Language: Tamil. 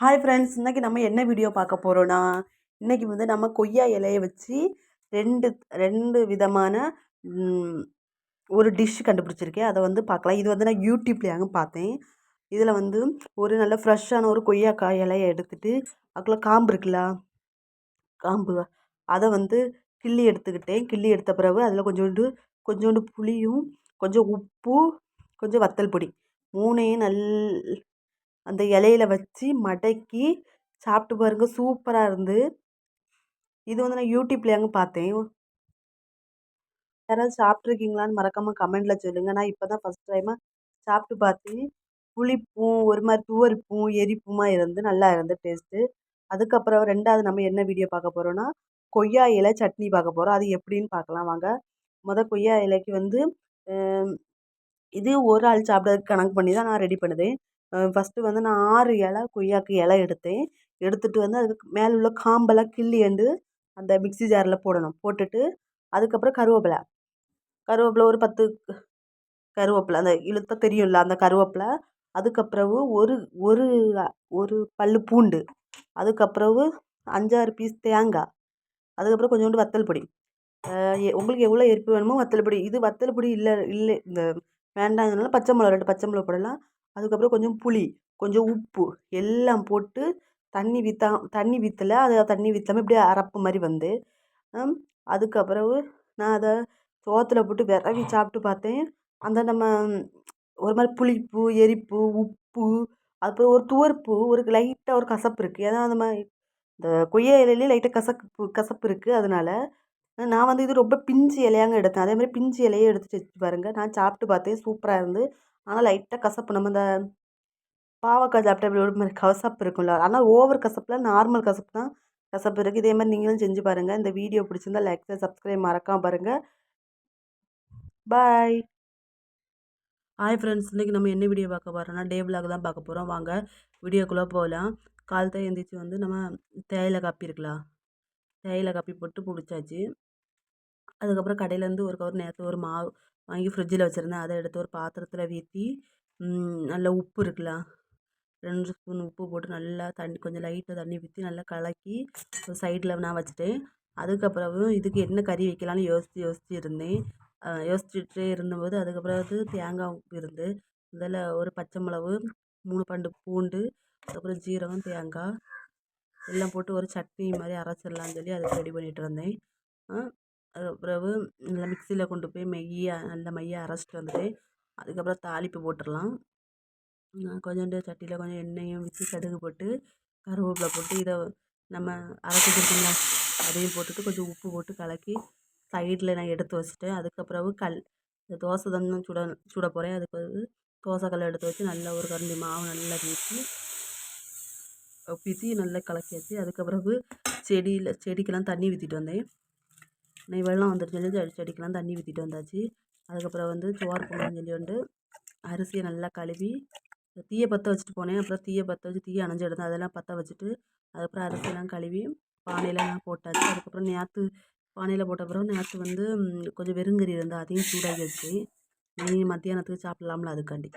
ஹாய் ஃப்ரெண்ட்ஸ் இன்றைக்கி நம்ம என்ன வீடியோ பார்க்க போகிறோன்னா இன்றைக்கி வந்து நம்ம கொய்யா இலையை வச்சு ரெண்டு ரெண்டு விதமான ஒரு டிஷ் கண்டுபிடிச்சிருக்கேன். அதை வந்து பார்க்கலாம். இது வந்து நான் யூடியூப்லேயாங்க பார்த்தேன். இதில் வந்து ஒரு நல்ல ஃப்ரெஷ்ஷான ஒரு கொய்யாக்காய் இலையை எடுத்துகிட்டு அதுக்குள்ள காம்பு இருக்குல்ல? காம்பு. அதை வந்து கிள்ளி எடுத்துக்கிட்டேன். கிள்ளி எடுத்த பிறகு அதில் கொஞ்சோண்டு கொஞ்சோண்டு புளியும் கொஞ்சம் உப்பு கொஞ்சம் வத்தல் பொடி. மூணையும் நல் அந்த இலையில வச்சு மடக்கி சாப்பிட்டு பாருங்க சூப்பராக இருந்து. இது வந்து நான் யூடியூப்லேயாங்க பார்த்தேன். யாராவது சாப்பிட்ருக்கீங்களான்னு மறக்காமல் கமெண்டில் சொல்லுங்கள் நான் இப்போ தான் ஃபஸ்ட் டைமாக சாப்பிட்டு பார்த்தேன். புளிப்பும் ஒரு மாதிரி துவர்ப்பும் எரிப்புமா இருந்து நல்லா இருந்து டேஸ்ட்டு அதுக்கப்புறம் ரெண்டாவது நம்ம என்ன வீடியோ பார்க்க போகிறோன்னா கொய்யா இலை சட்னி பார்க்க போகிறோம் அது எப்படின்னு பார்க்கலாம் வாங்க. மொதல் கொய்யா இலைக்கு வந்து இது ஒரு ஆள் சாப்பிட்றதுக்கு கணக்கு பண்ணி தான் நான் ரெடி பண்ணுதேன். ஃபஸ்ட்டு வந்து நான் ஆறு இலை கொய்யாக்கு இலை எடுத்தேன். எடுத்துகிட்டு வந்து அதுக்கு மேலே உள்ள காம்பெல்லாம் கிள்ளியாண்டு அந்த மிக்ஸி ஜாரில் போடணும். போட்டுட்டு அதுக்கப்புறம் கருவேப்பிலை. கருவேப்பிலை ஒரு பத்து கருவேப்பிலை அந்த இழுத்தா தெரியும்ல அந்த கருவேப்பிலை. அதுக்கப்புறவு ஒரு ஒரு ஒரு பல் பூண்டு. அதுக்கப்புறவு அஞ்சாறு பீஸ் தேங்காய். அதுக்கப்புறம் கொஞ்சோண்டு வத்தல் பொடி. உங்களுக்கு எவ்வளோ எரிப்பு வேணுமோ வத்தல் பொடி. இது வத்தல் பொடி இல்லை இல்லை இந்த வேண்டாம் வேண்டாங்கிறதுனால பச்சை மிளகா ரெண்டு பச்சை மிளகா போடலாம். அதுக்கப்புறம் கொஞ்சம் புளி கொஞ்சம் உப்பு எல்லாம் போட்டு தண்ணி விற்றா தண்ணி விற்றல அதை தண்ணி விற்றாம இப்படியே அரப்பு மாதிரி வந்து அதுக்கப்புறவு நான் அதை சோற்றுல போட்டு விரவி சாப்பிட்டு பார்த்தேன் அந்த நம்ம ஒரு மாதிரி புளிப்பு எரிப்பு உப்பு அப்புறம் ஒரு துவர்ப்பு ஒரு லைட்டாக ஒரு கசப்பு இருக்குது ஏன்னா அந்த மாதிரி இந்த கொய்யா இலையிலே லைட்டாக கசப்பு கசப்பு இருக்குது அதனால நான் வந்து இது ரொம்ப பிஞ்சு இலையாங்க எடுத்தேன். அதே மாதிரி பிஞ்சு இலையே எடுத்து வச்சு பாருங்கள் நான் சாப்பிட்டு பார்த்தேன் சூப்பராக இருந்து. ஆனால் லைட்டாக கசப்பு நம்ம இந்த பாவக்காய் சாப்பிட்டா அப்படி ஒரு மாதிரி கசப்பு இருக்கும்ல. ஆனால் ஓவர் கசப்பில் நார்மல் கசப்பு தான் கசப்பு இருக்குது இதே மாதிரி நீங்களும் செஞ்சு பாருங்கள் இந்த வீடியோ பிடிச்சிருந்தா லைக் சப்ஸ்கிரைப் மறக்காமல் பாருங்கள் பாய். ஹாய் ஃப்ரெண்ட்ஸ் இன்றைக்கி நம்ம என்ன வீடியோ பார்க்க போகிறோம்னா டே விலாக் தான் பார்க்க போகிறோம் வாங்க வீடியோக்குள்ளே போகலாம் காலத்தை எழுந்திரிச்சு வந்து நம்ம தேயிலை காப்பி இருக்கலாம் தேயிலை காப்பி போட்டு பிடிச்சாச்சு அதுக்கப்புறம் கடையிலேருந்து ஒரு கவர் நேற்று ஒரு மாவு வாங்கி ஃப்ரிட்ஜில் வச்சுருந்தேன். அதை எடுத்து ஒரு பாத்திரத்தில் ஊற்றி நல்லா உப்பு இருக்குல்ல ரெண்டு ஸ்பூன் உப்பு போட்டு நல்லா தண்ணி கொஞ்சம் லைட்டாக தண்ணி ஊற்றி நல்லா கலக்கி ஒரு சைடில் நான் வச்சுட்டேன் அதுக்கப்புறம் இதுக்கு என்ன கறி வைக்கலான்னு யோசித்து யோசித்து இருந்தேன். யோசிச்சுட்டே இருந்தபோது அதுக்கப்புறம் வந்து தேங்காய் இருந்து முதல்ல ஒரு பச்சை மிளகு மூணு பண்டு பூண்டு அதுக்கப்புறம் ஜீரகம் தேங்காய் எல்லாம் போட்டு ஒரு சட்னி மாதிரி அரைச்சிடலான்னு சொல்லி அதுக்கு ரெடி பண்ணிகிட்டு இருந்தேன். அதுக்கு பிறகு நல்லா மிக்சியில் கொண்டு போய் மையாக நல்ல மைய அரைச்சிட்டு வந்துட்டு அதுக்கப்புறம் தாளிப்பு போட்டுடலாம். கொஞ்சோண்டு சட்டியில் கொஞ்சம் எண்ணெயும் ஊற்றி கடுகு போட்டு கருவேப்பிலை போட்டு இதை நம்ம அரைச்சி வச்சுருக்கோம்ல அதையும் போட்டுட்டு கொஞ்சம் உப்பு போட்டு கலக்கி சைடில் நான் எடுத்து வச்சுட்டேன். அதுக்கப்புறவு கல் இந்த தோசை தானே சுட சுட போகிறேன் அதுக்கு வந்து தோசை எடுத்து வச்சு நல்லா ஒரு கரண்டி மாவு நல்லா வீசி ஊற்றி நல்லா கலக்கியாச்சு அதுக்கப்புறவு செடியில் செடிக்கெல்லாம் தண்ணி ஊற்றிட்டு வந்தேன். நீ வெள்ளம் வந்துடுச்சு சொல்லி செடிக்கெல்லாம் தண்ணி ஊற்றிட்டு வந்தாச்சு. அதுக்கப்புறம் வந்து சோறு பொங்கல்னு சொல்லி வந்து அரிசியை நல்லா கழுவி தீயை பற்ற வச்சுட்டு போனேன். அப்புறம் தீயை பற்ற வச்சு தீயை அணைஞ்சி எடுத்தேன். அதெல்லாம் பற்ற வச்சுட்டு அதுக்கப்புறம் அரிசியெல்லாம் கழுவி பானையில் போட்டாச்சு. அதுக்கப்புறம் நேற்று பானையில் போட்ட பிறகு நேற்று வந்து கொஞ்சம் வெறுங்கறி இருந்தால் அதையும் சூடாக்கி வச்சு நீ மத்தியானத்துக்கு சாப்பிட்லாம்ல அதுக்காண்டி.